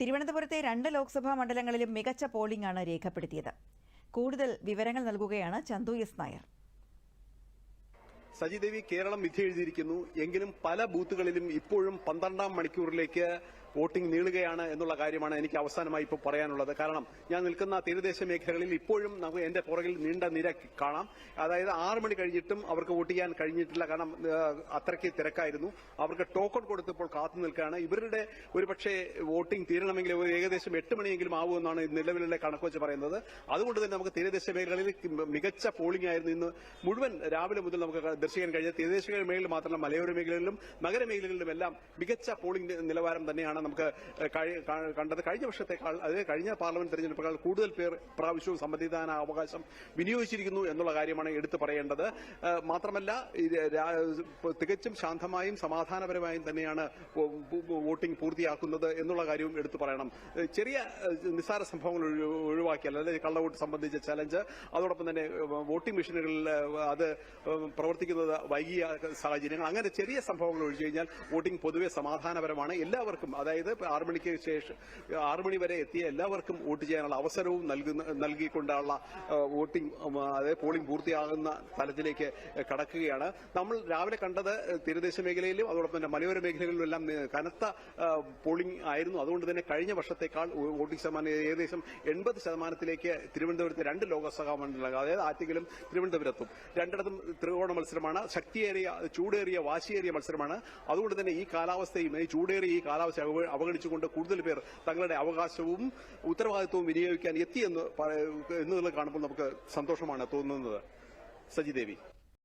തിരുവനന്തപുരത്തെ രണ്ട് ലോക്സഭാ മണ്ഡലങ്ങളിലും മികച്ച പോളിംഗ് ആണ് രേഖപ്പെടുത്തിയത്. കൂടുതൽ വിവരങ്ങൾ നൽകുകയാണ് ചന്തു എസ് നായർ. സജിദേവി കേരളം വിധി എഴുതിയിരിക്കുന്നു എങ്കിലും പല ബൂത്തുകളിലും ഇപ്പോഴും പന്ത്രണ്ടാം മണിക്കൂറിലേക്ക് വോട്ടിംഗ് നീളുകയാണ് എന്നുള്ള കാര്യമാണ് എനിക്ക് അവസാനമായി ഇപ്പോൾ പറയാനുള്ളത്. കാരണം ഞാൻ നിൽക്കുന്ന തീരദേശ മേഖലകളിൽ ഇപ്പോഴും നമുക്ക് എന്റെ പുറകിൽ നീണ്ട നിര കാണാം. അതായത് ആറ് മണി കഴിഞ്ഞിട്ടും അവർക്ക് വോട്ട് ചെയ്യാൻ കഴിഞ്ഞിട്ടില്ല. കാരണം അത്രയ്ക്ക് തിരക്കായിരുന്നു. അവർക്ക് ടോക്കൺ കൊടുത്തപ്പോൾ കാത്തു നിൽക്കുകയാണ്. ഇവരുടെ ഒരുപക്ഷെ വോട്ടിംഗ് തീരണമെങ്കിൽ ഒരു ഏകദേശം എട്ട് മണിയെങ്കിലും ആവുമെന്നാണ് നിലവിലുള്ള കണക്ക് വെച്ച് പറയുന്നത്. അതുകൊണ്ട് തന്നെ നമുക്ക് തീരദേശ മേഖലകളിൽ മികച്ച പോളിംഗ് ആയിരുന്നു ഇന്ന്. മുഴുവൻ രാവിലെ മുതൽ നമുക്ക് ദർശിക്കാൻ കഴിഞ്ഞ തീരദേശ മേഖലയിൽ മാത്രമല്ല മലയോര മേഖലകളിലും നഗരമേഖലകളിലും എല്ലാം മികച്ച പോളിംഗ് നിലവാരം തന്നെയാണ് നമുക്ക് കണ്ടത് കഴിഞ്ഞ വർഷത്തെക്കാൾ അതായത് കഴിഞ്ഞ പാർലമെന്റ് തെരഞ്ഞെടുപ്പുകൾ കൂടുതൽ പേർ പ്രാവശ്യവും സമ്മതിദാന അവകാശം വിനിയോഗിച്ചിരിക്കുന്നു എന്നുള്ള കാര്യമാണ് എടുത്തു പറയേണ്ടത്. മാത്രമല്ല തികച്ചും ശാന്തമായും സമാധാനപരമായും തന്നെയാണ് വോട്ടിംഗ് പൂർത്തിയാക്കുന്നത് എന്നുള്ള കാര്യവും എടുത്തു പറയണം. ചെറിയ നിസ്സാര സംഭവങ്ങൾ ഒഴി- ഒഴിവാക്കിയാൽ അതായത് കള്ളവോട്ട് സംബന്ധിച്ച ചലഞ്ച് അതോടൊപ്പം തന്നെ വോട്ടിംഗ് മെഷീനുകളിൽ അത് പ്രവർത്തിക്കുന്നത് വൈകിയ സാഹചര്യങ്ങൾ അങ്ങനെ ചെറിയ സംഭവങ്ങൾ ഒഴിച്ചു കഴിഞ്ഞാൽ വോട്ടിംഗ് പൊതുവെ സമാധാനപരമാണ്. എല്ലാവർക്കും അതായത് ആറു മണിക്ക് ശേഷം ആറു മണി വരെ എത്തിയ എല്ലാവർക്കും വോട്ട് ചെയ്യാനുള്ള അവസരവും നൽകുന്ന നൽകിക്കൊണ്ടുള്ള വോട്ടിംഗ് അതായത് പോളിംഗ് പൂർത്തിയാകുന്ന തലത്തിലേക്ക് കടക്കുകയാണ്. നമ്മൾ രാവിലെ കണ്ടത് തീരദേശ മേഖലയിലും അതോടൊപ്പം തന്നെ മലയോര മേഖലകളിലും എല്ലാം കനത്ത പോളിംഗ് ആയിരുന്നു. അതുകൊണ്ട് തന്നെ കഴിഞ്ഞ വർഷത്തേക്കാൾ വോട്ടിംഗ് ശതമാനം ഏകദേശം എൺപത് ശതമാനത്തിലേക്ക് തിരുവനന്തപുരത്ത് രണ്ട് ലോകസഭാ മണ്ഡലങ്ങൾ അതായത് ആറ്റിങ്ങലും തിരുവനന്തപുരത്തും. രണ്ടിടത്തും ത്രികോണ മത്സരമാണ് ശക്തിയേറിയ ചൂടേറിയ വാശിയേറിയ മത്സരമാണ്. അതുകൊണ്ട് തന്നെ ഈ കാലാവസ്ഥയും ഈ ചൂടേറിയ ഈ കാലാവസ്ഥ അവഗണിച്ചുകൊണ്ട് കൂടുതൽ പേർ തങ്ങളുടെ അവകാശവും ഉത്തരവാദിത്വവും വിനിയോഗിക്കാൻ എത്തിയെന്ന് എന്ന് എന്നുള്ളത് കാണുമ്പോൾ നമുക്ക് സന്തോഷമാണ് തോന്നുന്നത്. സജിദേവി.